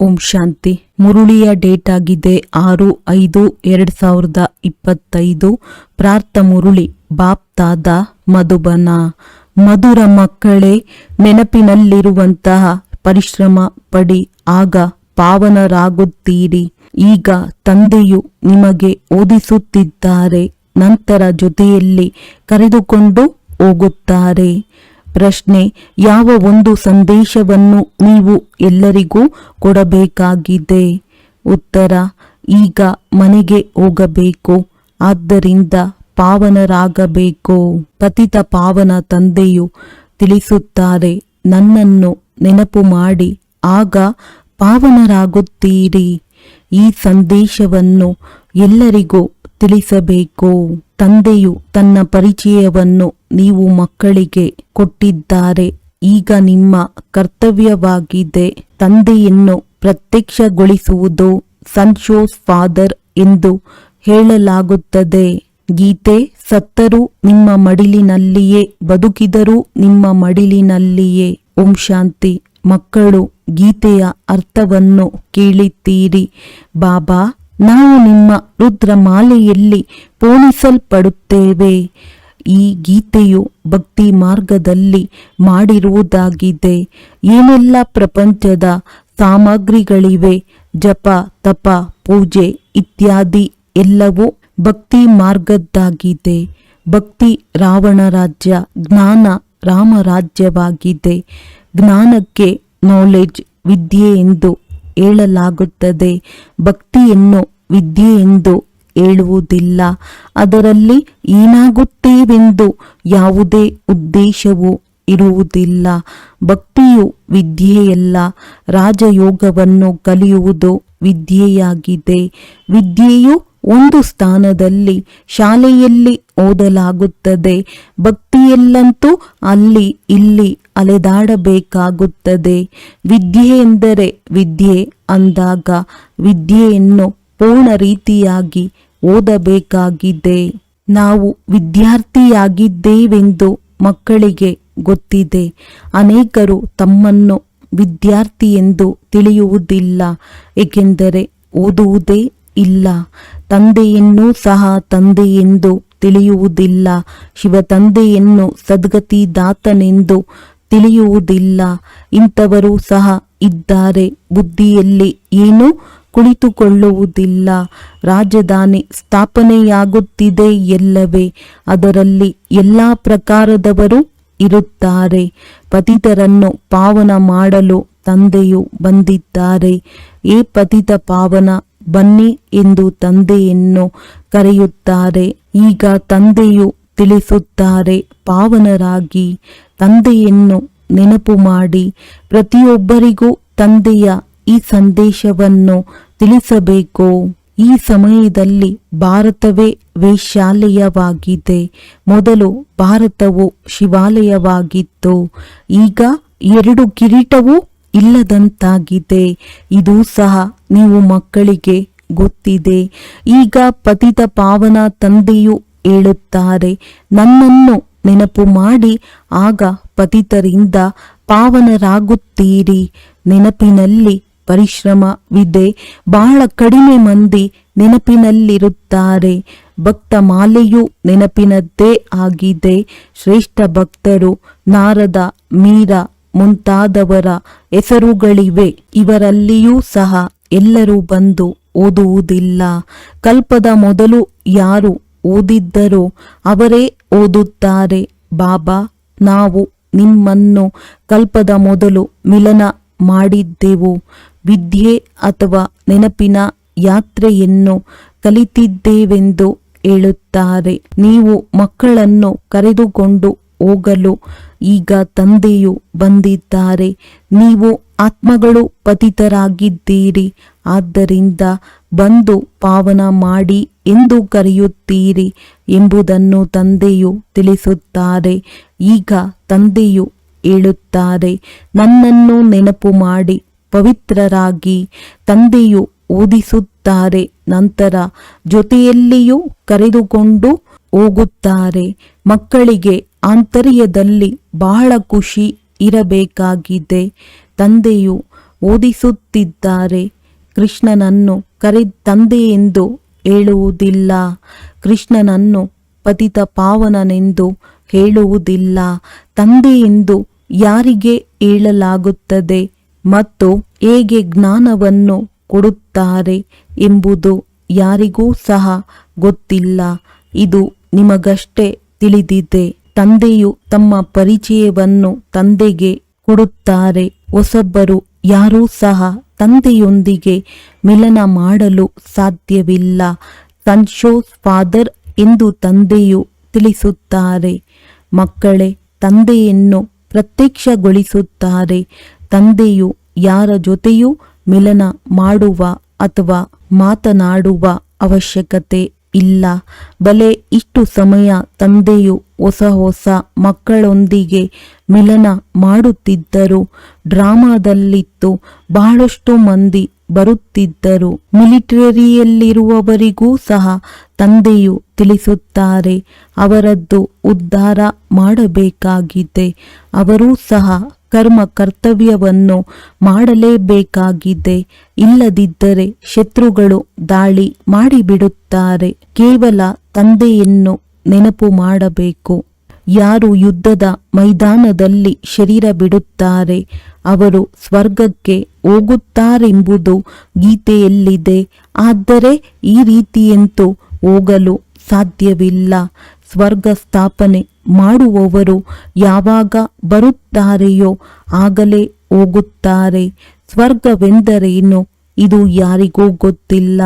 ಓಂ ಶಾಂತಿ. ಮುರುಳಿಯ date ಆಗಿದೆ ಆರು ಐದು ಎರಡ್ ಸಾವಿರದ ಇಪ್ಪತ್ತೈದು. ಪ್ರಾರ್ಥ ಮುರುಳಿ ಬಾಪ್ತಾದ ಮಧುಬನ. ಮಧುರ ಮಕ್ಕಳೇ, ನೆನಪಿನಲ್ಲಿರುವಂತಹ ಪರಿಶ್ರಮ ಪಡಿ, ಆಗ ಪಾವನರಾಗುತ್ತೀರಿ. ಈಗ ತಂದೆಯು ನಿಮಗೆ ಓದಿಸುತ್ತಿದ್ದಾರೆ, ನಂತರ ಜೊತೆಯಲ್ಲಿ ಕರೆದುಕೊಂಡು ಹೋಗುತ್ತಾರೆ. ಪ್ರಶ್ನೆ, ಯಾವ ಒಂದು ಸಂದೇಶವನ್ನು ನೀವು ಎಲ್ಲರಿಗೂ ಕೊಡಬೇಕಾಗಿದೆ? ಉತ್ತರ, ಈಗ ಮನೆಗೆ ಹೋಗಬೇಕು, ಆದ್ದರಿಂದ ಪಾವನರಾಗಬೇಕು. ಪತಿತ ಪಾವನ ತಂದೆಯು ತಿಳಿಸುತ್ತಾರೆ, ನನ್ನನ್ನು ನೆನಪು ಮಾಡಿ, ಆಗ ಪಾವನರಾಗುತ್ತೀರಿ. ಈ ಸಂದೇಶವನ್ನು ಎಲ್ಲರಿಗೂ ತಿಳಿಸಬೇಕು. ತಂದೆಯು ತನ್ನ ಪರಿಚಯವನ್ನು ನೀವು ಮಕ್ಕಳಿಗೆ ಕೊಟ್ಟಿದ್ದಾರೆ. ಈಗ ನಿಮ್ಮ ಕರ್ತವ್ಯವಾಗಿದೆ ತಂದೆಯನ್ನು ಪ್ರತ್ಯಕ್ಷಗೊಳಿಸುವುದು ಸನ್ಶೋಸ್ ಫಾದರ್ ಎಂದು ಹೇಳಲಾಗುತ್ತದೆ. ಗೀತೆ ಸತ್ತರೂ ನಿಮ್ಮ ಮಡಿಲಿನಲ್ಲಿಯೇ, ಬದುಕಿದರೂ ನಿಮ್ಮ ಮಡಿಲಿನಲ್ಲಿಯೇ. ಓಂ ಶಾಂತಿ. ಮಕ್ಕಳು ಗೀತೆಯ ಅರ್ಥವನ್ನು ಕೇಳಿದ್ದೀರಿ. ಬಾಬಾ ನಾವು ನಿಮ್ಮ ರುದ್ರಮಾಲೆಯಲ್ಲಿ ಪೋಣಿಸಲ್ಪಡುತ್ತೇವೆ. ಈ ಗೀತೆಯು ಭಕ್ತಿ ಮಾರ್ಗದಲ್ಲಿ ಮಾಡಿರುವುದಾಗಿದೆ. ಏನೆಲ್ಲ ಪ್ರಪಂಚದ ಸಾಮಗ್ರಿಗಳಿವೆ? ಜಪ, ತಪ, ಪೂಜೆ ಇತ್ಯಾದಿ ಎಲ್ಲವೂ ಭಕ್ತಿ ಮಾರ್ಗದ್ದಾಗಿದೆ. ಭಕ್ತಿ ರಾವಣ ರಾಜ್ಯ, ಜ್ಞಾನ ರಾಮರಾಜ್ಯವಾಗಿದೆ ಜ್ಞಾನಕ್ಕೆ ನಾಲೆಡ್ಜ್ ವಿದ್ಯೆ ಎಂದು ಹೇಳಲಾಗುತ್ತದೆ ಭಕ್ತಿಯನ್ನು ವಿದ್ಯೆ ಎಂದು ಹೇಳುವುದಿಲ್ಲ. ಅದರಲ್ಲಿ ಏನಾಗುತ್ತೇವೆಂದು ಯಾವುದೇ ಉದ್ದೇಶವೂ ಇರುವುದಿಲ್ಲ. ಭಕ್ತಿಯು ವಿದ್ಯೆಯಲ್ಲ. ರಾಜಯೋಗವನ್ನು ಕಲಿಯುವುದು ವಿದ್ಯೆಯಾಗಿದೆ. ವಿದ್ಯೆಯು ಒಂದು ಸ್ಥಾನದಲ್ಲಿ ಶಾಲೆಯಲ್ಲಿ ಓದಲಾಗುತ್ತದೆ. ಭಕ್ತಿಯಲ್ಲಂತೂ ಅಲ್ಲಿ, ಇಲ್ಲಿ ಅಲೆದಾಡಬೇಕಾಗುತ್ತದೆ. ವಿದ್ಯೆ ಎಂದರೆ ವಿದ್ಯೆ ಅಂದಾಗ ವಿದ್ಯೆಯನ್ನು ಪೂರ್ಣ ರೀತಿಯಾಗಿ ಓದಬೇಕಾಗಿದೆ. ನಾವು ವಿದ್ಯಾರ್ಥಿಯಾಗಿದ್ದೇವೆಂದು ಮಕ್ಕಳಿಗೆ ಗೊತ್ತಿದೆ. ಅನೇಕರು ತಮ್ಮನ್ನು ವಿದ್ಯಾರ್ಥಿ ಎಂದು ತಿಳಿಯುವುದಿಲ್ಲ, ಏಕೆಂದರೆ ಓದುವುದೇ ಇಲ್ಲ. ತಂದೆಯನ್ನು ಸಹ ತಂದೆ ಎಂದು ತಿಳಿಯುವುದಿಲ್ಲ. ತಂದೆಯನ್ನು ಸದ್ಗತಿದಾತನೆಂದು ತಿಳಿಯುವುದಿಲ್ಲ. ಇಂಥವರು ಸಹ ಇದ್ದಾರೆ. ಬುದ್ಧಿಯಲ್ಲಿ ಏನೂ ಕುಳಿತುಕೊಳ್ಳುವುದಿಲ್ಲ. ರಾಜಧಾನಿ ಸ್ಥಾಪನೆಯಾಗುತ್ತಿದೆ ಎಲ್ಲವೇ. ಅದರಲ್ಲಿ ಎಲ್ಲ ಪ್ರಕಾರದವರು ಇರುತ್ತಾರೆ. ಪತಿತರನ್ನು ಪಾವನ ಮಾಡಲು ತಂದೆಯು ಬಂದಿದ್ದಾರೆ. ಏ ಪತಿತ ಪಾವನ, ಬನ್ನಿ ಎಂದು ತಂದೆಯನ್ನು ಕರೆಯುತ್ತಾರೆ. ಈಗ ತಂದೆಯು ತಿಳಿಸುತ್ತಾರೆ. ಪಾವನರಾಗಿ ತಂದೆಯನ್ನು ನೆನಪು ಮಾಡಿ ಪ್ರತಿಯೊಬ್ಬರಿಗೂ ತಂದೆಯ ಈ ಸಂದೇಶವನ್ನು ತಿಳಿಸಬೇಕು. ಈ ಸಮಯದಲ್ಲಿ ಭಾರತವೇ ವೇಶ್ಯಾಲಯವಾಗಿದೆ. ಮೊದಲು ಭಾರತವು ಶಿವಾಲಯವಾಗಿತ್ತು. ಈಗ ಎರಡು ಕಿರೀಟವೂ ಇಲ್ಲದಂತಾಗಿದೆ. ಇದು ಸಹ ನೀವು ಮಕ್ಕಳಿಗೆ ಗೊತ್ತಿದೆ. ಈಗ ಪತಿತ ಪಾವನ ತಂದೆಯು ಹೇಳುತ್ತಾರೆ. ನನ್ನನ್ನು ನೆನಪು ಮಾಡಿ, ಆಗ ಪತಿತರಿಂದ ಪಾವನರಾಗುತ್ತೀರಿ. ನೆನಪಿನಲ್ಲಿ ಪರಿಶ್ರಮವಿದೆ. ಬಹಳ ಕಡಿಮೆ ಮಂದಿ ನೆನಪಿನಲ್ಲಿರುತ್ತಾರೆ. ಭಕ್ತ ಮಾಲೆಯು ನೆನಪಿನದ್ದೇ ಆಗಿದೆ. ಶ್ರೇಷ್ಠ ಭಕ್ತರು, ನಾರದ ಮೀರ ಮುಂತಾದವರ ಹೆಸರುಗಳಿವೆ. ಇವರಲ್ಲಿಯೂ ಸಹ ಎಲ್ಲರೂ ಬಂದು ಓದುವುದಿಲ್ಲ. ಕಲ್ಪದ ಮೊದಲು ಯಾರು ಓದಿದ್ದರೋ ಅವರೇ ಓದುತ್ತಾರೆ. ಬಾಬಾ, ನಾವು ನಿಮ್ಮನ್ನು ಕಲ್ಪದ ಮೊದಲು ಮಿಲನ ಮಾಡಿದ್ದೆವು. ವಿದ್ಯೆ ಅಥವಾ ನೆನಪಿನ ಯಾತ್ರೆಯನ್ನು ಕಲಿತಿದ್ದೇವೆಂದು ಹೇಳುತ್ತಾರೆ. ನೀವು ಮಕ್ಕಳನ್ನು ಕರೆದುಕೊಂಡು ಹೋಗಲು ಈಗ ತಂದೆಯು ಬಂದಿದ್ದಾರೆ. ನೀವು ಆತ್ಮಗಳು ಪತಿತರಾಗಿದ್ದೀರಿ. ಆದ್ದರಿಂದ ಬಂದು ಪಾವನ ಮಾಡಿ ಎಂದು ಕರೆಯುತ್ತೀರಿ ಎಂಬುದನ್ನು ತಂದೆಯು ತಿಳಿಸುತ್ತಾರೆ. ಈಗ ತಂದೆಯು ಹೇಳುತ್ತಾರೆ, ನನ್ನನ್ನು ನೆನಪು ಮಾಡಿ, ಪವಿತ್ರರಾಗಿ ತಂದೆಯು ಓದಿಸುತ್ತಾರೆ ನಂತರ ಜೊತೆಯಲ್ಲಿಯೂ ಕರೆದುಕೊಂಡು ಹೋಗುತ್ತಾರೆ. ಮಕ್ಕಳಿಗೆ ಆಂತರ್ಯದಲ್ಲಿ ಬಹಳ ಖುಷಿ ಇರಬೇಕಾಗಿದೆ. ತಂದೆಯು ಓದಿಸುತ್ತಿದ್ದಾರೆ ಕೃಷ್ಣನನ್ನು ಕರೆ ತಂದೆ ಎಂದು ಹೇಳುವುದಿಲ್ಲ. ಕೃಷ್ಣನನ್ನು ಪತಿತ ಪಾವನನೆಂದು ಹೇಳುವುದಿಲ್ಲ. ತಂದೆ ಎಂದು ಯಾರಿಗೆ ಹೇಳಲಾಗುತ್ತದೆ ಮತ್ತು ಹೇಗೆ ಜ್ಞಾನವನ್ನು ಕೊಡುತ್ತಾರೆ ಎಂಬುದು ಯಾರಿಗೂ ಸಹ ಗೊತ್ತಿಲ್ಲ. ಇದು ನಿಮಗಷ್ಟೇ ತಿಳಿದಿದೆ. ತಂದೆಯು ತಮ್ಮ ಪರಿಚಯವನ್ನು ತಂದೆಗೆ ಕೊಡುತ್ತಾರೆ. ಹೊಸಬ್ಬರು ಯಾರೂ ಸಹ ತಂದೆಯೊಂದಿಗೆ ಮಿಲನ ಮಾಡಲು ಸಾಧ್ಯವಿಲ್ಲ. ಸನ್ಶೋಸ್ ಫಾದರ್ ಎಂದು ತಂದೆಯು ತಿಳಿಸುತ್ತಾರೆ. ಮಕ್ಕಳೇ, ತಂದೆಯನ್ನು ಪ್ರತ್ಯಕ್ಷಗೊಳಿಸುತ್ತಾರೆ. ತಂದೆಯು ಯಾರ ಜೊತೆಯೂ ಮಿಲನ ಮಾಡುವ ಅಥವಾ ಮಾತನಾಡುವ ಅವಶ್ಯಕತೆ ಇಲ್ಲ. ಬಲೆ ಇಷ್ಟು ಸಮಯ ತಂದೆಯು ಹೊಸ ಹೊಸ ಮಕ್ಕಳೊಂದಿಗೆ ಮಿಲನ ಮಾಡುತ್ತಿದ್ದರು. ಡ್ರಾಮಾದಲ್ಲಿತ್ತು ಬಹಳಷ್ಟು ಮಂದಿ ಬರುತ್ತಿದ್ದರು. ಮಿಲಿಟರಿಯಲ್ಲಿರುವವರಿಗೂ ಸಹ ತಂದೆಯು ತಿಳಿಸುತ್ತಾರೆ, ಅವರದ್ದು ಉದ್ಧಾರ ಮಾಡಬೇಕಾಗಿದೆ. ಅವರೂ ಸಹ ಕರ್ಮ ಕರ್ತವ್ಯವನ್ನು ಮಾಡಲೇಬೇಕಾಗಿದೆ. ಇಲ್ಲದಿದ್ದರೆ ಶತ್ರುಗಳು ದಾಳಿ ಮಾಡಿಬಿಡುತ್ತಾರೆ. ಕೇವಲ ತಂದೆಯನ್ನು ನೆನಪು ಮಾಡಬೇಕು. ಯಾರು ಯುದ್ಧದ ಮೈದಾನದಲ್ಲಿ ಶರೀರ ಬಿಡುತ್ತಾರೆ, ಅವರು ಸ್ವರ್ಗಕ್ಕೆ ಹೋಗುತ್ತಾರೆಂಬುದು ಗೀತೆಯಲ್ಲಿದೆ. ಆದರೆ ಈ ರೀತಿಯಂತೂ ಹೋಗಲು ಸಾಧ್ಯವಿಲ್ಲ. ಸ್ವರ್ಗ ಸ್ಥಾಪನೆ ಮಾಡುವವರು ಯಾವಾಗ ಬರುತ್ತಾರೆಯೋ ಆಗಲೇ ಹೋಗುತ್ತಾರೆ. ಸ್ವರ್ಗವೆಂದರೇನು ಇದು ಯಾರಿಗೂ ಗೊತ್ತಿಲ್ಲ.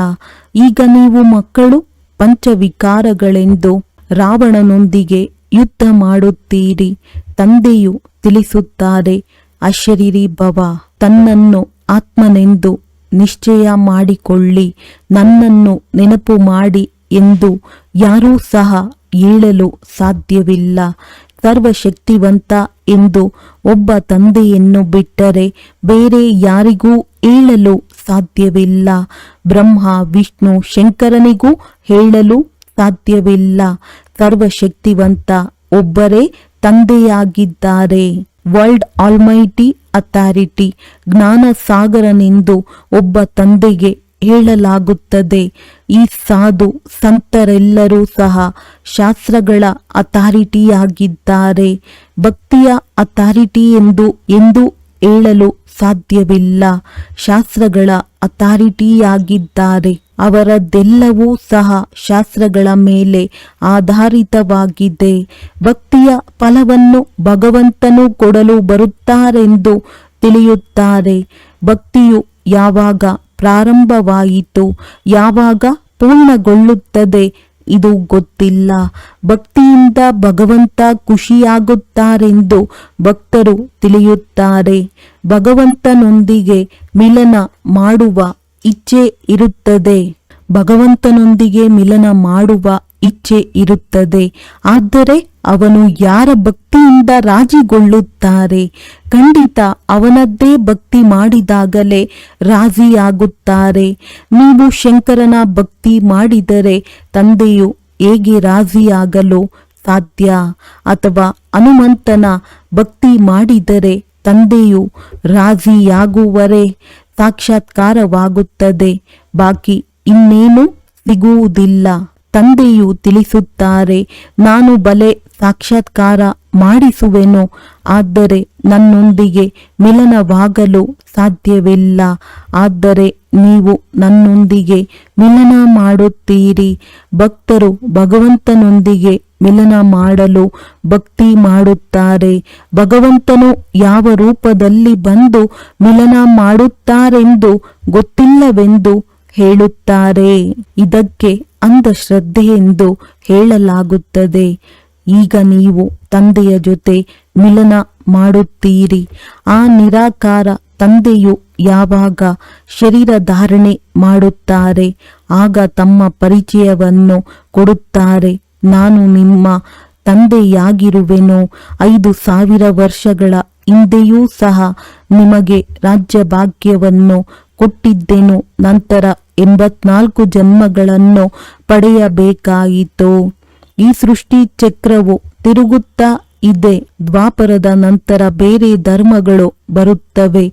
ಈಗ ನೀವು ಮಕ್ಕಳು, ಪಂಚವಿಕಾರಗಳೆಂದು ರಾವಣನೊಂದಿಗೆ ಯುದ್ಧ ಮಾಡುತ್ತೀರಿ. ತಂದೆಯು ತಿಳಿಸುತ್ತಾರೆ, ಅಶರೀರಿ ಭವ, ತನ್ನನ್ನು ಆತ್ಮನೆಂದು ನಿಶ್ಚಯ ಮಾಡಿಕೊಳ್ಳಿ. ನನ್ನನ್ನು ನೆನಪು ಮಾಡಿ ಎಂದು ಯಾರೂ ಸಹ ಹೇಳಲು ಸಾಧ್ಯವಿಲ್ಲ. ಸರ್ವಶಕ್ತಿವಂತ ಎಂದು ಒಬ್ಬ ತಂದೆಯನ್ನು ಬಿಟ್ಟರೆ ಬೇರೆ ಯಾರಿಗೂ ಹೇಳಲು ಸಾಧ್ಯವಿಲ್ಲ. ಬ್ರಹ್ಮ, ವಿಷ್ಣು, ಶಂಕರನಿಗೂ ಹೇಳಲು ಸಾಧ್ಯವಿಲ್ಲ. ಸರ್ವಶಕ್ತಿವಂತ ಒಬ್ಬರೇ ತಂದೆಯಾಗಿದ್ದಾರೆ. ವರ್ಲ್ಡ್ ಆಲ್ಮೈಟಿ ಅಥಾರಿಟಿ ಜ್ಞಾನ ಸಾಗರನೆಂದು ಒಬ್ಬ ತಂದೆಗೆ ಹೇಳಲಾಗುತ್ತದೆ. ಈ ಸಾಧು ಸಂತರೆಲ್ಲರೂ ಸಹ ಶಾಸ್ತ್ರಗಳ ಅಥಾರಿಟಿಯಾಗಿದ್ದಾರೆ. ಭಕ್ತಿಯ ಅಥಾರಿಟಿ ಎಂದು ಎಂದು ಹೇಳಲು ಸಾಧ್ಯವಿಲ್ಲ. ಶಾಸ್ತ್ರಗಳ ಅಥಾರಿಟಿಯಾಗಿದ್ದಾರೆ. ಅವರದೆಲ್ಲವೂ ಸಹ ಶಾಸ್ತ್ರಗಳ ಮೇಲೆ ಆಧಾರಿತವಾಗಿದೆ. ಭಕ್ತಿಯ ಫಲವನ್ನು ಭಗವಂತನು ಕೊಡಲು ಬರುತ್ತಾರೆಂದು ತಿಳಿಯುತ್ತಾರೆ. ಭಕ್ತಿಯು ಯಾವಾಗ ಪ್ರಾರಂಭವಾಯಿತು. ಯಾವಾಗ ಪೂರ್ಣಗೊಳ್ಳುತ್ತದೆ ಇದು ಗೊತ್ತಿಲ್ಲ. ಭಕ್ತಿಯಿಂದ ಭಗವಂತ ಖುಷಿಯಾಗುತ್ತಾರೆಂದು ಭಕ್ತರು ತಿಳಿಯುತ್ತಾರೆ. ಭಗವಂತನೊಂದಿಗೆ ಮಿಲನ ಮಾಡುವ ಇಚ್ಛೆ ಇರುತ್ತದೆ. ಭಗವಂತನೊಂದಿಗೆ ಮಿಲನ ಮಾಡುವ ಇಚ್ಛೆ ಇರುತ್ತದೆ. ಆದರೆ ಅವನು ಯಾರ ಭಕ್ತಿಯಿಂದ ರಾಜಿಗೊಳ್ಳುತ್ತಾರೆ? ಖಂಡಿತ ಅವನದ್ದೇ ಭಕ್ತಿ ಮಾಡಿದಾಗಲೇ ರಾಜಿಯಾಗುತ್ತಾರೆ. ನೀವು ಶಂಕರನ ಭಕ್ತಿ ಮಾಡಿದರೆ ತಂದೆಯು ಹೇಗೆ ರಾಜಿಯಾಗಲು ಸಾಧ್ಯ? ಅಥವಾ ಹನುಮಂತನ ಭಕ್ತಿ ಮಾಡಿದರೆ ತಂದೆಯು ರಾಜಿಯಾಗುವರೆ? ಸಾಕ್ಷಾತ್ಕಾರವಾಗುತ್ತದೆ. ಬಾಕಿ ಇನ್ನೇನು ಸಿಗುವುದಿಲ್ಲ. ತಂದೆಯು ತಿಳಿಸುತ್ತಾರೆ, ನಾನು ಬಲೆ ಸಾಕ್ಷಾತ್ಕಾರ ಮಾಡಿಸುವೆನು, ಆದರೆ ನನ್ನೊಂದಿಗೆ ಮಿಲನವಾಗಲು ಸಾಧ್ಯವಿಲ್ಲ. ಆದರೆ ನೀವು ನನ್ನೊಂದಿಗೆ ಮಿಲನ ಮಾಡುತ್ತೀರಿ. ಭಕ್ತರು ಭಗವಂತನೊಂದಿಗೆ ಮಿಲನ ಮಾಡಲು ಭಕ್ತಿ ಮಾಡುತ್ತಾರೆ. ಭಗವಂತನು ಯಾವ ರೂಪದಲ್ಲಿ ಬಂದು ಮಿಲನ ಮಾಡುತ್ತಾರೆಂದು ಗೊತ್ತಿಲ್ಲವೆಂದು ಹೇಳುತ್ತಾರೆ. ಇದಕ್ಕೆ ಅಂಧಶ್ರದ್ಧೆ ಎಂದು ಹೇಳಲಾಗುತ್ತದೆ. ಈಗ ನೀವು ತಂದೆಯ ಜೊತೆ ಮಿಲನ ಮಾಡುತ್ತೀರಿ. ಆ ನಿರಾಕಾರ ತಂದೆಯು ಯಾವಾಗ ಶರೀರ ಧಾರಣೆ ಮಾಡುತ್ತಾರೆ, ಆಗ ತಮ್ಮ ಪರಿಚಯವನ್ನು ಕೊಡುತ್ತಾರೆ. ನಾನು ನಿಮ್ಮ ತಂದೆಯಾಗಿರುವೆನು. ಐದು ಸಾವಿರ ವರ್ಷಗಳ ಹಿಂದೆಯೂ ಸಹ ನಿಮಗೆ ರಾಜ್ಯ ಭಾಗ್ಯವನ್ನು ಕೊಟ್ಟಿದ್ದೆನು. ನಂತರ ಎಂಬತ್ನಾಲ್ಕು ಜನ್ಮಗಳನ್ನು ಪಡೆಯಬೇಕಾಯಿತು. ಈ ಸೃಷ್ಟಿ ಚಕ್ರವು ತಿರುಗುತ್ತಾ ಇದೆ. ದ್ವಾಪರದ ನಂತರ ಬೇರೆ ಧರ್ಮಗಳು ಬರುತ್ತವೆ.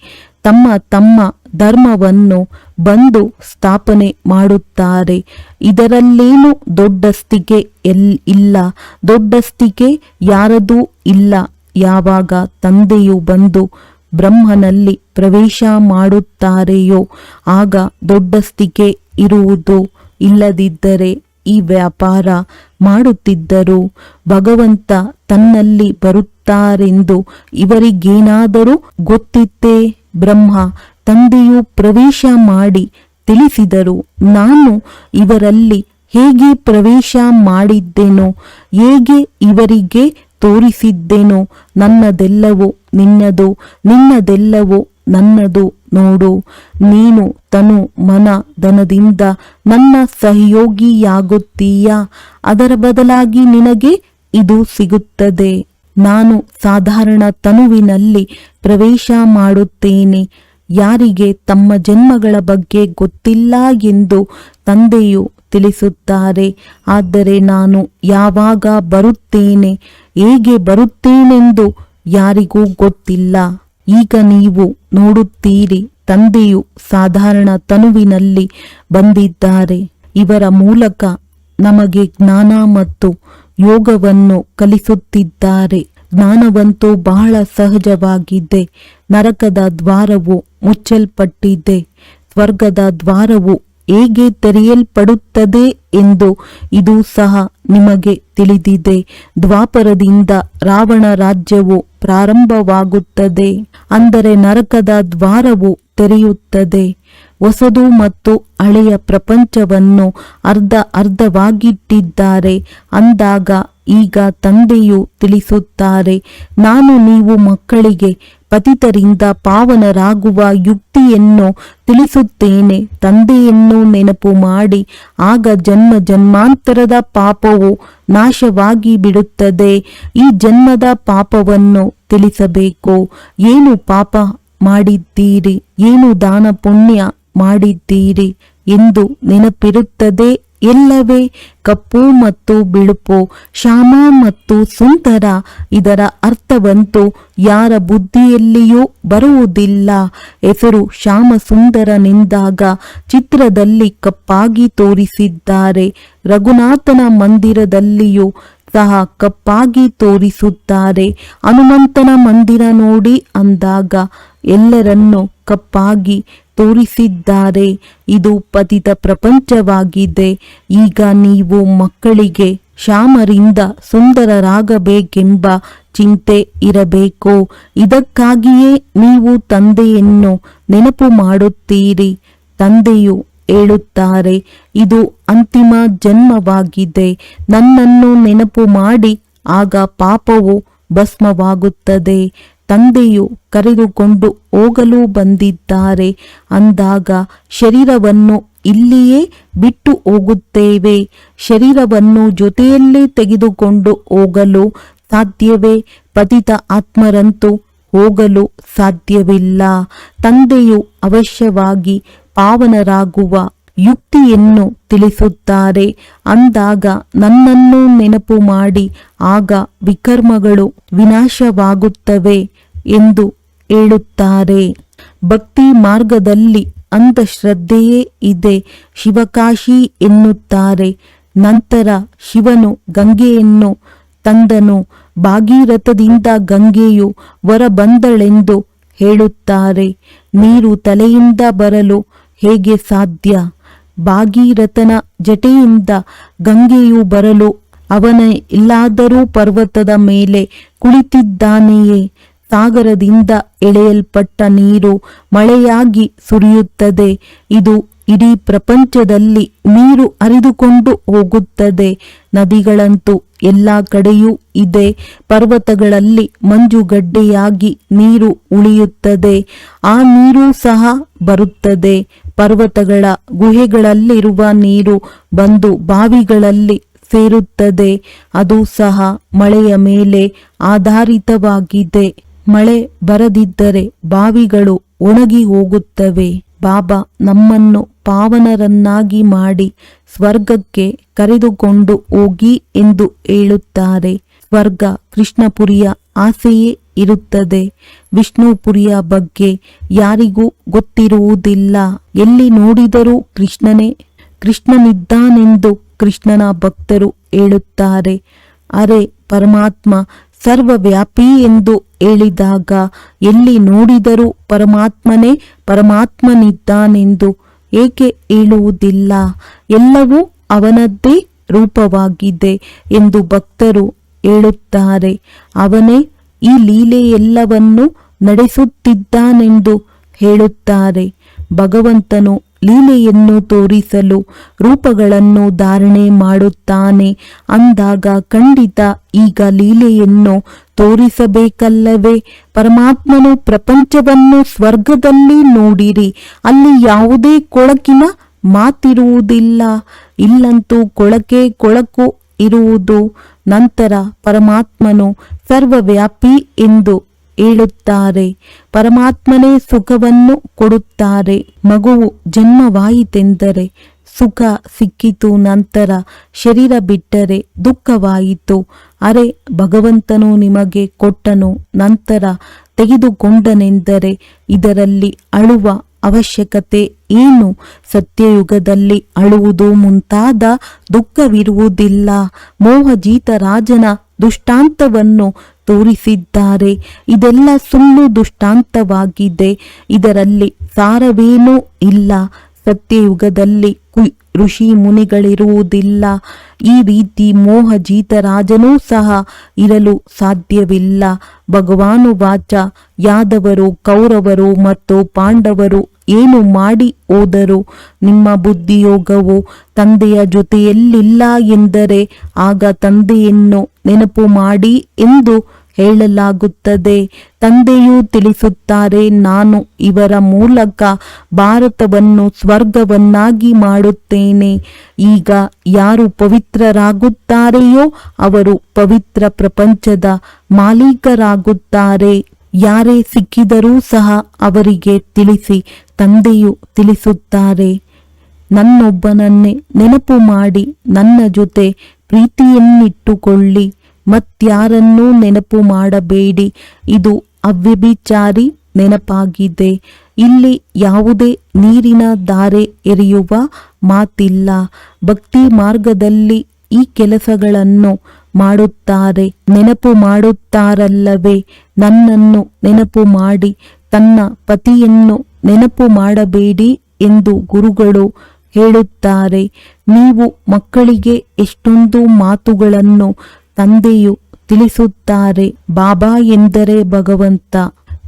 ತಮ್ಮ ತಮ್ಮ ಧರ್ಮವನ್ನು ಬಂದು ಸ್ಥಾಪನೆ ಮಾಡುತ್ತಾರೆ. ಇದರಲ್ಲೇನು ದೊಡ್ಡಸ್ತಿಕೆ ಎಲ್ ಇಲ್ಲ. ದೊಡ್ಡಸ್ತಿಕೆ ಯಾರದೂ ಇಲ್ಲ. ಯಾವಾಗ ತಂದೆಯು ಬಂದು ಬ್ರಹ್ಮನಲ್ಲಿ ಪ್ರವೇಶ ಮಾಡುತ್ತಾರೆಯೋ, ಆಗ ದೊಡ್ಡಸ್ತಿಕೆ ಇರುವುದು ಇಲ್ಲದಿದ್ದರೆ ಈ ವ್ಯಾಪಾರ ಮಾಡುತ್ತಿದ್ದರು ಭಗವಂತ ತನ್ನಲ್ಲಿ ಬರುತ್ತಾರೆಂದು ಇವರಿಗೇನಾದರೂ ಗೊತ್ತಿತ್ತೇ? ಬ್ರಹ್ಮ ತಂದೆಯು ಪ್ರವೇಶ ಮಾಡಿ ತಿಳಿಸಿದರು, ನಾನು ಇವರಲ್ಲಿ ಹೇಗೆ ಪ್ರವೇಶ ಮಾಡಿದ್ದೇನೋ, ಹೇಗೆ ಇವರಿಗೆ ತೋರಿಸಿದ್ದೆನೋ ನನ್ನದೆಲ್ಲವೂ ನಿನ್ನದು, ನಿನ್ನದೆಲ್ಲವೋ ನನ್ನದು ನೋಡು. ನೀನು ತನು ಮನ ಧನದಿಂದ ನನ್ನ ಸಹಯೋಗಿಯಾಗುತ್ತೀಯ? ಅದರ ಬದಲಾಗಿ ನಿನಗೆ ಇದು ಸಿಗುತ್ತದೆ. ನಾನು ಸಾಧಾರಣ ತನುವಿನಲ್ಲಿ ಪ್ರವೇಶ ಮಾಡುತ್ತೇನೆ. ಯಾರಿಗೆ ತಮ್ಮ ಜನ್ಮಗಳ ಬಗ್ಗೆ ಗೊತ್ತಿಲ್ಲ ಎಂದು ತಂದೆಯು ತಿಳಿಸುತ್ತಾರೆ. ಆದರೆ ನಾನು ಯಾವಾಗ ಬರುತ್ತೇನೆ? ಹೇಗೆ ಬರುತ್ತೇನೆಂದು ಯಾರಿಗೂ ಗೊತ್ತಿಲ್ಲ. ಈಗ ನೀವು ನೋಡುತ್ತೀರಿ, ತಂದೆಯು ಸಾಧಾರಣ ತನುವಿನಲ್ಲಿ ಬಂದಿದ್ದಾರೆ. ಇವರ ಮೂಲಕ ನಮಗೆ ಜ್ಞಾನ ಮತ್ತು ಯೋಗವನ್ನು ಕಲಿಸುತ್ತಿದ್ದಾರೆ. ಜ್ಞಾನವಂತೂ ಬಹಳ ಸಹಜವಾಗಿದೆ. ನರಕದ ದ್ವಾರವು ಮುಚ್ಚಲ್ಪಟ್ಟಿದೆ. ಸ್ವರ್ಗದ ದ್ವಾರವು ಹೇಗೆ ತೆರೆಯಲ್ಪಡುತ್ತದೆ ಎಂದು ಇದು ಸಹ ನಿಮಗೆ ತಿಳಿದಿದೆ. ದ್ವಾಪರದಿಂದ ರಾವಣ ರಾಜ್ಯವು ಪ್ರಾರಂಭವಾಗುತ್ತದೆ. ಅಂದರೆ ನರಕದ ದ್ವಾರವು ತೆರೆಯುತ್ತದೆ. ಹೊಸದು ಮತ್ತು ಹಳೆಯ ಪ್ರಪಂಚವನ್ನು ಅರ್ಧ ಅರ್ಧವಾಗಿಟ್ಟಿದ್ದಾರೆ. ಅಂದಾಗ ಈಗ ತಂದೆಯು ತಿಳಿಸುತ್ತಾರೆ, ನಾನು ನೀವು ಮಕ್ಕಳಿಗೆ ಪತಿತರಿಂದ ಪಾವನರಾಗುವ ಯುಕ್ತಿಯನ್ನು ತಿಳಿಸುತ್ತೇನೆ, ತಂದೆಯನ್ನು ನೆನಪು ಮಾಡಿ, ಆಗ ಜನ್ಮ ಜನ್ಮಾಂತರದ ಪಾಪವು ನಾಶವಾಗಿ ಬಿಡುತ್ತದೆ, ಈ ಜನ್ಮದ ಪಾಪವನ್ನು ತಿಳಿಸಬೇಕು. ಏನು ಪಾಪ ಮಾಡಿದ್ದೀರಿ? ಏನು ದಾನ ಪುಣ್ಯ ಮಾಡಿದ್ದೀರಿ? ಎಂದು ನೆನಪಿರುತ್ತದೆ ಎಲ್ಲವೇ ಕಪ್ಪು ಮತ್ತು ಬಿಳುಪು ಶ್ಯಾಮ ಮತ್ತು ಸುಂದರ ಇದರ ಅರ್ಥವಂತೂ ಯಾರ ಬುದ್ಧಿಯಲ್ಲಿಯೂ ಬರುವುದಿಲ್ಲ. ಹೆಸರು ಶ್ಯಾಮ ಸುಂದರನೆಂದಾಗ ಚಿತ್ರದಲ್ಲಿ ಕಪ್ಪಾಗಿ ತೋರಿಸಿದ್ದಾರೆ. ರಘುನಾಥನ ಮಂದಿರದಲ್ಲಿಯೂ ಸಹ ಕಪ್ಪಾಗಿ ತೋರಿಸುತ್ತಾರೆ. ಹನುಮಂತನ ಮಂದಿರ ನೋಡಿ ಅಂದಾಗ ಎಲ್ಲರನ್ನು ಕಪ್ಪಾಗಿ ತೋರಿಸಿದ್ದಾರೆ. ಇದು ಪತಿತ ಪ್ರಪಂಚವಾಗಿದೆ ಈಗ ನೀವು ಮಕ್ಕಳಿಗೆ ಶ್ಯಾಮರಿಂದ ಸುಂದರರಾಗಬೇಕೆಂಬ ಚಿಂತೆ ಇರಬೇಕು? ಇದಕ್ಕಾಗಿಯೇ ನೀವು ತಂದೆಯನ್ನು ನೆನಪು ಮಾಡುತ್ತೀರಿ, ತಂದೆಯು ಹೇಳುತ್ತಾರೆ. ಇದು ಅಂತಿಮ ಜನ್ಮವಾಗಿದೆ. ನನ್ನನ್ನು ನೆನಪು ಮಾಡಿ, ಆಗ ಪಾಪವು ಭಸ್ಮವಾಗುತ್ತದೆ. ತಂದೆಯು ಕರೆದುಕೊಂಡು ಹೋಗಲು ಬಂದಿದ್ದಾರೆ. ಅಂದಾಗ ಶರೀರವನ್ನು ಇಲ್ಲಿಯೇ ಬಿಟ್ಟು ಹೋಗುತ್ತೇವೆ. ಶರೀರವನ್ನು ಜೊತೆಯಲ್ಲೇ ತೆಗೆದುಕೊಂಡು ಹೋಗಲು ಸಾಧ್ಯವೇ? ಪತಿತ ಆತ್ಮರಂತೂ ಹೋಗಲು ಸಾಧ್ಯವಿಲ್ಲ. ತಂದೆಯು ಅವಶ್ಯವಾಗಿ ಪಾವನರಾಗುವ ಯುಕ್ತಿಯನ್ನು ತಿಳಿಸುತ್ತಾರೆ. ಅಂದಾಗ ನನ್ನನ್ನು ನೆನಪು ಮಾಡಿ, ಆಗ ವಿಕರ್ಮಗಳು ವಿನಾಶವಾಗುತ್ತವೆ ಎಂದು ಹೇಳುತ್ತಾರೆ. ಭಕ್ತಿ ಮಾರ್ಗದಲ್ಲಿ ಅಂಧಶ್ರದ್ಧೆಯೇ ಇದೆ, ಶಿವಕಾಶಿ ಎನ್ನುತ್ತಾರೆ. ನಂತರ ಶಿವನು ಗಂಗೆಯನ್ನು ತಂದನು, ಭಾಗೀರಥದಿಂದ ಗಂಗೆಯು ಹೊರಬಂದಳೆಂದು ಹೇಳುತ್ತಾರೆ. ನೀರು ತಲೆಯಿಂದ ಬರಲು ಹೇಗೆ ಸಾಧ್ಯ? ಭಾಗೀರಥನ ಜಟೆಯಿಂದ ಗಂಗೆಯು ಬರಲು ಅವನ ಇಲ್ಲಾದರೂ ಪರ್ವತದ ಮೇಲೆ ಕುಳಿತಿದ್ದಾನೆಯೇ. ಸಾಗರದಿಂದ ಎಳೆಯಲ್ಪಟ್ಟ ನೀರು ಮಳೆಯಾಗಿ ಸುರಿಯುತ್ತದೆ. ಇದು ಇಡೀ ಪ್ರಪಂಚದಲ್ಲಿ ನೀರು ಹರಿದುಕೊಂಡು ಹೋಗುತ್ತದೆ. ನದಿಗಳಂತೂ ಎಲ್ಲ ಕಡೆಯೂ ಇದೆ. ಪರ್ವತಗಳಲ್ಲಿ ಮಂಜುಗಡ್ಡೆಯಾಗಿ ನೀರು ಉಳಿಯುತ್ತದೆ. ಆ ನೀರು ಸಹ ಬರುತ್ತದೆ. ಪರ್ವತಗಳ ಗುಹೆಗಳಲ್ಲಿರುವ ನೀರು ಬಂದು ಬಾವಿಗಳಲ್ಲಿ ಸೇರುತ್ತದೆ. ಅದು ಸಹ ಮಳೆಯ ಮೇಲೆ ಆಧಾರಿತವಾಗಿದೆ. ಮಳೆ ಬರದಿದ್ದರೆ ಬಾವಿಗಳು ಒಣಗಿ ಹೋಗುತ್ತವೆ. ಬಾಬಾ ನಮ್ಮನ್ನು ಪಾವನರನ್ನಾಗಿ ಮಾಡಿ ಸ್ವರ್ಗಕ್ಕೆ ಕರೆದುಕೊಂಡು ಹೋಗಿ ಎಂದು ಹೇಳುತ್ತಾರೆ. ಸ್ವರ್ಗ ಕೃಷ್ಣಪುರಿಯ ಆಸೆಯೇ ಇರುತ್ತದೆ. ವಿಷ್ಣುಪುರಿಯ ಬಗ್ಗೆ ಯಾರಿಗೂ ಗೊತ್ತಿರುವುದಿಲ್ಲ. ಎಲ್ಲಿ ನೋಡಿದರೂ ಕೃಷ್ಣನೇ, ಕೃಷ್ಣನಿದ್ದಾನೆಂದು ಕೃಷ್ಣನ ಭಕ್ತರು ಹೇಳುತ್ತಾರೆ. ಅರೆ ಪರಮಾತ್ಮ, ಸರ್ವವ್ಯಾಪಿ ಎಂದು ಹೇಳಿದಾಗ ಎಲ್ಲಿ ನೋಡಿದರೂ ಪರಮಾತ್ಮನೇ, ಪರಮಾತ್ಮನಿದ್ದಾನೆಂದು ಏಕೆ ಹೇಳುವುದಿಲ್ಲ ಎಲ್ಲವೂ ಅವನದ್ದೇ ರೂಪವಾಗಿದೆ ಎಂದು ಭಕ್ತರು ಹೇಳುತ್ತಾರೆ. ಅವನೇ ಈ ಲೀಲೆಯೆಲ್ಲವನ್ನು ನಡೆಸುತ್ತಿದ್ದಾನೆಂದು ಹೇಳುತ್ತಾರೆ. ಭಗವಂತನು ಲೀಲೆಯನ್ನು ತೋರಿಸಲು ರೂಪಗಳನ್ನು ಧಾರಣೆ ಮಾಡುತ್ತಾನೆ. ಅಂದಾಗ ಖಂಡಿತ ಈಗ ಲೀಲೆಯನ್ನು ತೋರಿಸಬೇಕಲ್ಲವೇ? ಪರಮಾತ್ಮನು ಪ್ರಪಂಚವನ್ನು ಸ್ವರ್ಗದಲ್ಲಿ ನೋಡಿರಿ. ಅಲ್ಲಿ ಯಾವುದೇ ಕೊಳಕಿನ ಮಾತಿರುವುದಿಲ್ಲ. ಇಲ್ಲಂತೂ ಕೊಳಕೆ ಕೊಳಕು ಇರುವುದು. ನಂತರ ಪರಮಾತ್ಮನು ಸರ್ವವ್ಯಾಪಿ ಎಂದು ಹೇಳುತ್ತಾರೆ ಪರಮಾತ್ಮನೇ ಸುಖವನ್ನು ಕೊಡುತ್ತಾರೆ. ಮಗುವು ಜನ್ಮವಾಯಿತೆಂದರೆ ಸುಖ ಸಿಕ್ಕಿತು ನಂತರ ಶರೀರ ಬಿಟ್ಟರೆ ದುಃಖವಾಯಿತು. ಅರೆ, ಭಗವಂತನು ನಿಮಗೆ ಕೊಟ್ಟನು, ನಂತರ ತೆಗೆದುಕೊಂಡನೆಂದರೆ ಇದರಲ್ಲಿ ಅಳುವ ಅವಶ್ಯಕತೆ ಏನು? ಸತ್ಯಯುಗದಲ್ಲಿ ಅಳುವುದು ಮುಂತಾದ ದುಃಖವಿರುವುದಿಲ್ಲ. ಮೋಹಜೀತ ರಾಜನ ದುಷ್ಟಾಂತವನ್ನು ತೋರಿಸಿದ್ದಾರೆ. ಇದೆಲ್ಲ ಸುಳ್ಳು ದುಷ್ಟಾಂತವಾಗಿದೆ. ಇದರಲ್ಲಿ ಸಾರವೇನೂ ಇಲ್ಲ. ಸತ್ಯಯುಗದಲ್ಲಿ ಋಷಿ ಮುನಿಗಳಿರುವುದಿಲ್ಲ. ಈ ರೀತಿ ಮೋಹಜೀತ ರಾಜನೂ ಸಹ ಇರಲು ಸಾಧ್ಯವಿಲ್ಲ. ಭಗವಾನು ವಾಚ ಯಾದವರು, ಕೌರವರು ಮತ್ತು ಪಾಂಡವರು ಏನು ಮಾಡಿ ಹೋದರೂ ನಿಮ್ಮ ಬುದ್ಧಿಯೋಗವು ತಂದೆಯ ಜೊತೆಯಲ್ಲಿಲ್ಲ ಎಂದರೆ ಆಗ ತಂದೆಯನ್ನು ನೆನಪು ಮಾಡಿ ಎಂದು ಹೇಳಲಾಗುತ್ತದೆ. ತಂದೆಯು ತಿಳಿಸುತ್ತಾರೆ, ನಾನು ಇವರ ಮೂಲಕ ಭಾರತವನ್ನು ಸ್ವರ್ಗವನ್ನಾಗಿ ಮಾಡುತ್ತೇನೆ. ಈಗ ಯಾರು ಪವಿತ್ರರಾಗುತ್ತಾರೆಯೋ ಅವರು ಪವಿತ್ರ ಪ್ರಪಂಚದ ಮಾಲೀಕರಾಗುತ್ತಾರೆ. ಯಾರೇ ಸಿಕ್ಕಿದರೂ ಸಹ ಅವರಿಗೆ ತಿಳಿಸಿ, ತಂದೆಯು ತಿಳಿಸುತ್ತಾರೆ, ನನ್ನೊಬ್ಬನನ್ನೇ ನೆನಪು ಮಾಡಿ, ನನ್ನ ಜೊತೆ ಪ್ರೀತಿಯನ್ನಿಟ್ಟುಕೊಳ್ಳಿ ಮತ್ಯಾರನ್ನೂ ನೆನಪು ಮಾಡಬೇಡಿ, ಇದು ಅವ್ಯಭಿಚಾರಿ ನೆನಪಾಗಿದೆ, ಇಲ್ಲಿ ಯಾವುದೇ ನೀರಿನ ಧಾರೆ ಎರೆಯುವ ಮಾತಿಲ್ಲ, ಭಕ್ತಿ ಮಾರ್ಗದಲ್ಲಿ ಈ ಕೆಲಸಗಳನ್ನು ಮಾಡುತ್ತಾರೆ. ನೆನಪು ಮಾಡುತ್ತಾರಲ್ಲವೇ? ನನ್ನನ್ನು ನೆನಪು ಮಾಡಿ, ತನ್ನ ಪತಿಯನ್ನು ನೆನಪು ಮಾಡಬೇಡಿ ಎಂದು ಗುರುಗಳು ಹೇಳುತ್ತಾರೆ. ನೀವು ಮಕ್ಕಳಿಗೆ ಎಷ್ಟೊಂದು ಮಾತುಗಳನ್ನು ತಂದೆಯು ತಿಳಿಸುತ್ತಾರೆ. ಬಾಬಾ ಎಂದರೆ ಭಗವಂತ.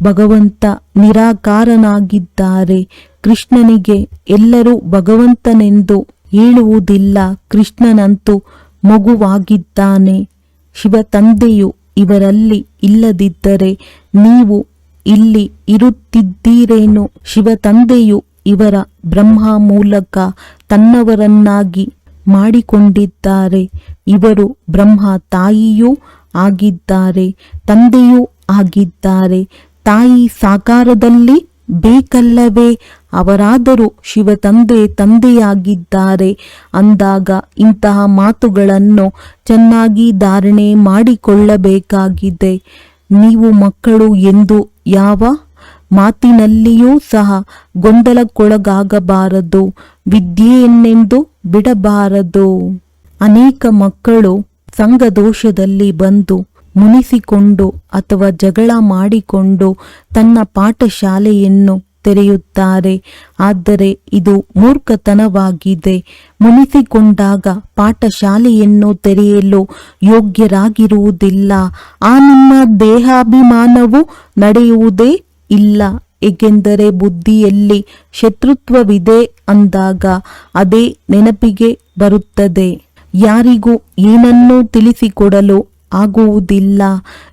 ಭಗವಂತ ನಿರಾಕಾರನಾಗಿದ್ದಾರೆ. ಕೃಷ್ಣನಿಗೆ ಎಲ್ಲರೂ ಭಗವಂತನೆಂದು ಹೇಳುವುದಿಲ್ಲ. ಕೃಷ್ಣನಂತೂ ಮಗುವಾಗಿದ್ದಾನೆ. ಶಿವ ತಂದೆಯು ಇವರಲ್ಲಿ ಇಲ್ಲದಿದ್ದರೆ ನೀವು ಇಲ್ಲಿ ಇರುತ್ತಿದ್ದೀರೇನು? ಶಿವ ತಂದೆಯು ಇವರ ಬ್ರಹ್ಮ ಮೂಲಕ ತನ್ನವರನ್ನಾಗಿ ಮಾಡಿಕೊಂಡಿದ್ದಾರೆ. ಇವರು ಬ್ರಹ್ಮ ತಾಯಿಯೂ ಆಗಿದ್ದಾರೆ, ತಂದೆಯೂ ಆಗಿದ್ದಾರೆ. ತಾಯಿ ಸಾಕಾರದಲ್ಲಿ ಬೇಕಲ್ಲವೇ? ಅವರಾದರೂ ಶಿವ ತಂದೆ ತಂದೆಯಾಗಿದ್ದಾರೆ. ಅಂದಾಗ ಇಂತಹ ಮಾತುಗಳನ್ನು ಚೆನ್ನಾಗಿ ಧಾರಣೆ ಮಾಡಿಕೊಳ್ಳಬೇಕಾಗಿದೆ. ನೀವು ಮಕ್ಕಳು ಎಂದು ಯಾವ ಮಾತಿನಲ್ಲಿಯೂ ಸಹ ಗೊಂದಲಕ್ಕೊಳಗಾಗಬಾರದು. ವಿದ್ಯೆಯನ್ನೆಂದು ಬಿಡಬಾರದು. ಅನೇಕ ಮಕ್ಕಳು ಸಂಘದೋಷದಲ್ಲಿ ಬಂದು ಮುನಿಸಿಕೊಂಡು ಅಥವಾ ಜಗಳ ಮಾಡಿಕೊಂಡು ತನ್ನ ಪಾಠಶಾಲೆಯನ್ನು ತೆರೆಯುತ್ತಾರೆ. ಆದರೆ ಇದು ಮೂರ್ಖತನವಾಗಿದೆ. ಮುನಿಸಿಕೊಂಡಾಗ ಪಾಠಶಾಲೆಯನ್ನು ತೆರೆಯಲು ಯೋಗ್ಯರಾಗಿರುವುದಿಲ್ಲ. ಆ ನಿಮ್ಮ ದೇಹಾಭಿಮಾನವು ನಡೆಯುವುದೇ ಇಲ್ಲ. ಏಕೆಂದರೆ ಬುದ್ಧಿಯಲ್ಲಿ ಶತ್ರುತ್ವವಿದೆ ಅಂದಾಗ ಅದೇ ನೆನಪಿಗೆ ಬರುತ್ತದೆ. ಯಾರಿಗೂ ಏನನ್ನೂ ತಿಳಿಸಿಕೊಡಲು ಆಗುವುದಿಲ್ಲ.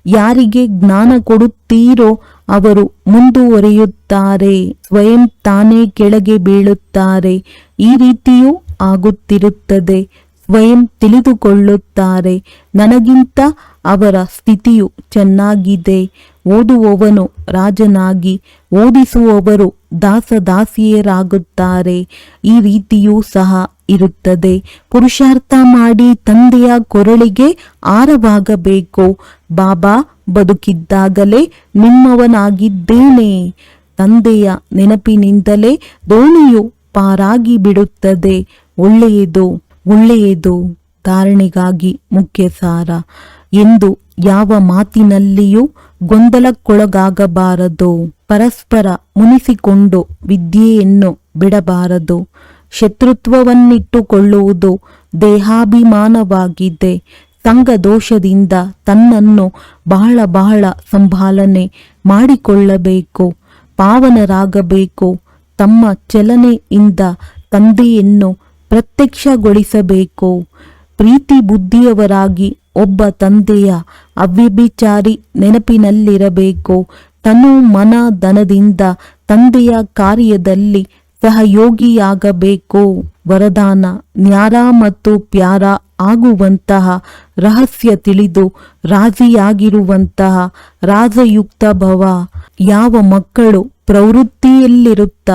ಯಾರಿಗೆ ಜ್ಞಾನ ಕೊಡುತ್ತೀರೋ ಅವರು ಮುಂದುವರಿಯುತ್ತಾರೆ, ಸ್ವಯಂ ತಾನೇ ಕೆಳಗೆ ಬೀಳುತ್ತಾರೆ. ಈ ರೀತಿಯೂ ಆಗುತ್ತಿರುತ್ತದೆ. ಸ್ವಯಂ ತಿಳಿದುಕೊಳ್ಳುತ್ತಾರೆ. ನನಗಿಂತ ಅವರ ಸ್ಥಿತಿಯು ಚೆನ್ನಾಗಿದೆ. ಓದುವವನು ರಾಜನಾಗಿ, ಓದಿಸುವವರು ದಾಸದಾಸಿಯರಾಗುತ್ತಾರೆ. ಈ ರೀತಿಯೂ ಸಹ ಇರುತ್ತದೆ. ಪುರುಷಾರ್ಥ ಮಾಡಿ ತಂದೆಯ ಕೊರಳಿಗೆ ಆರವಾಗಬೇಕು. ಬಾಬಾ ಬದುಕಿದ್ದಾಗಲೇ ನಿಮ್ಮವನಾಗಿದ್ದೇನೆ. ತಂದೆಯ ನೆನಪಿನಿಂದಲೇ ದೋಣಿಯು ಪಾರಾಗಿ ಬಿಡುತ್ತದೆ. ಒಳ್ಳೆಯದು ಒಳ್ಳೆಯದು. ಧಾರಣೆಗಾಗಿ ಮುಖ್ಯ ಸಾರ ಎಂದು ಯಾವ ಮಾತಿನಲ್ಲಿಯೂ ಗೊಂದಲಕ್ಕೊಳಗಾಗಬಾರದು. ಪರಸ್ಪರ ಮುನಿಸಿಕೊಂಡು ವಿದ್ಯೆಯನ್ನು ಬಿಡಬಾರದು. ಶತ್ರುತ್ವವನ್ನಿಟ್ಟುಕೊಳ್ಳುವುದು ದೇಹಾಭಿಮಾನವಾಗಿದೆ. ತಂಗ ದೋಷದಿಂದ ತನ್ನನ್ನು ಬಹಳ ಬಹಳ ಸಂಭಾಲನೆ ಮಾಡಿಕೊಳ್ಳಬೇಕು, ಪಾವನರಾಗಬೇಕು, ತಮ್ಮ ಚಲನೆಯಿಂದ ತಂದೆಯನ್ನು ಪ್ರತ್ಯಕ್ಷಗೊಳಿಸಬೇಕು. ಪ್ರೀತಿ ಬುದ್ಧಿಯವರಾಗಿ ಒಬ್ಬ ತಂದೆಯ ಅವ್ಯಭಿಚಾರಿ ನೆನಪಿನಲ್ಲಿರಬೇಕು. ತನು ಮನ ದನದಿಂದ ತಂದೆಯ ಕಾರ್ಯದಲ್ಲಿ ಸಹಯೋಗಿಯಾಗಬೇಕು. ವರದಾನ, ನ್ಯಾರ ಮತ್ತು ಪ್ಯಾರ ಆಗುವಂತಹ ರಹಸ್ಯ ತಿಳಿದು ರಾಜಿಯಾಗಿರುವಂತಹ ರಾಜಯುಕ್ತ ಭವ. ಯಾವ ಮಕ್ಕಳು ಪ್ರವೃತ್ತಿಯಲ್ಲಿರುತ್ತ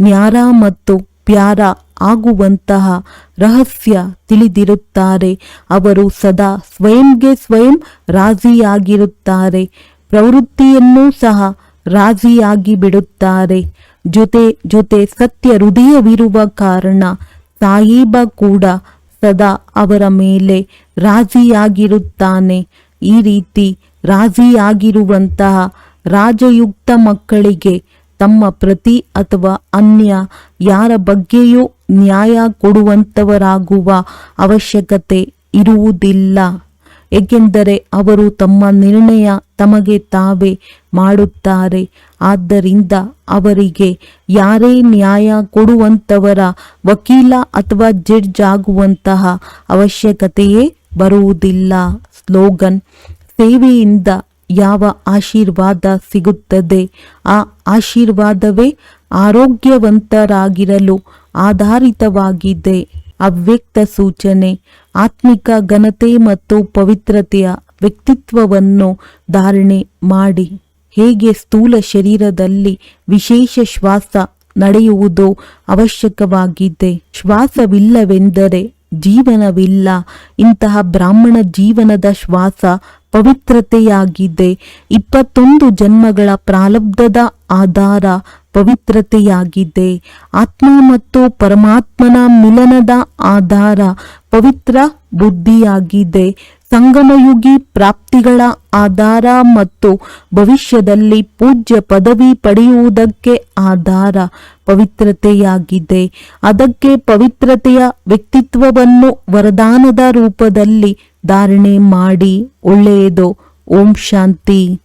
ನ್ಯಾರ ಮತ್ತು ಪ್ಯಾರ ಆಗುವಂತಹ ರಹಸ್ಯ ತಿಳಿದಿರುತ್ತಾರೆ, ಅವರು ಸದಾ ಸ್ವಯಂಗೆ ಸ್ವಯಂ ರಾಜಿಯಾಗಿರುತ್ತಾರೆ, ಪ್ರವೃತ್ತಿಯನ್ನೂ ಸಹ ರಾಜಿಯಾಗಿ ಬಿಡುತ್ತಾರೆ ಜೊತೆ ಜೊತೆ ಸತ್ಯ ಹೃದಯವಿರುವ ಕಾರಣ ಸಾಯಿಬ ಕೂಡ ಸದಾ ಅವರ ಮೇಲೆ ರಾಜಿಯಾಗಿರುತ್ತಾನೆ. ಈ ರೀತಿ ರಾಜಿಯಾಗಿರುವಂತಹ ರಾಜಯುಕ್ತ ಮಕ್ಕಳಿಗೆ ತಮ್ಮ ಪ್ರತಿ ಅಥವಾ ಅನ್ಯ ಯಾರ ಬಗ್ಗೆಯೂ ನ್ಯಾಯ ಕೊಡುವಂತವರಾಗುವ ಅವಶ್ಯಕತೆ ಇರುವುದಿಲ್ಲ. ಏಕೆಂದರೆ ಅವರು ತಮ್ಮ ನಿರ್ಣಯ ತಮಗೆ ತಾವೇ ಮಾಡುತ್ತಾರೆ. ಆದ್ದರಿಂದ ಅವರಿಗೆ ಯಾರೇ ನ್ಯಾಯ ಕೊಡುವಂತವರ ವಕೀಲ ಅಥವಾ ಜಡ್ಜ್ ಆಗುವಂತಹ ಅವಶ್ಯಕತೆಯೇ ಬರುವುದಿಲ್ಲ. ಸ್ಲೋಗನ್, ಸೇವೆಯಿಂದ ಯಾವ ಆಶೀರ್ವಾದ ಸಿಗುತ್ತದೆ? ಆ ಆಶೀರ್ವಾದವೇ ಆರೋಗ್ಯವಂತರಾಗಿರಲು ಆಧಾರಿತವಾಗಿದೆ. ಅವ್ಯಕ್ತ ಸೂಚನೆ, ಆತ್ಮಿಕ ಘನತೆ ಮತ್ತು ಪವಿತ್ರತೆಯ ವ್ಯಕ್ತಿತ್ವವನ್ನು ಧಾರಣೆ ಮಾಡಿ. ಹೇಗೆ ಸ್ಥೂಲ ಶರೀರದಲ್ಲಿ ವಿಶೇಷ ಶ್ವಾಸ ನಡೆಯುವುದು ಅವಶ್ಯಕವಾಗಿದೆ ಶ್ವಾಸವಿಲ್ಲವೆಂದರೆ ಜೀವನವಿಲ್ಲ. ಇಂತಹ ಬ್ರಾಹ್ಮಣ ಜೀವನದ ಶ್ವಾಸ ಪವಿತ್ರತೆಯಾಗಿದೆ. ಇಪ್ಪತ್ತೊಂದು ಜನ್ಮಗಳ ಪ್ರಾಲಬ್ಧದ ಆಧಾರ ಪವಿತ್ರತೆಯಾಗಿದೆ. ಆತ್ಮ ಮತ್ತು ಪರಮಾತ್ಮನ ಮಿಲನದ ಆಧಾರ ಪವಿತ್ರ ಬುದ್ಧಿಯಾಗಿದೆ. ಸಂಗಮಯುಗಿ ಪ್ರಾಪ್ತಿಗಳ ಆಧಾರ ಮತ್ತು ಭವಿಷ್ಯದಲ್ಲಿ ಪೂಜ್ಯ ಪದವಿ ಪಡೆಯುವುದಕ್ಕೆ ಆಧಾರ ಪವಿತ್ರತೆಯಾಗಿದೆ. ಅದಕ್ಕೆ ಪವಿತ್ರತೆಯ ವ್ಯಕ್ತಿತ್ವವನ್ನು ವರದಾನದ ರೂಪದಲ್ಲಿ ಧಾರಣೆ ಮಾಡಿ, ಒಳ್ಳೆಯದು. ಓಂ ಶಾಂತಿ.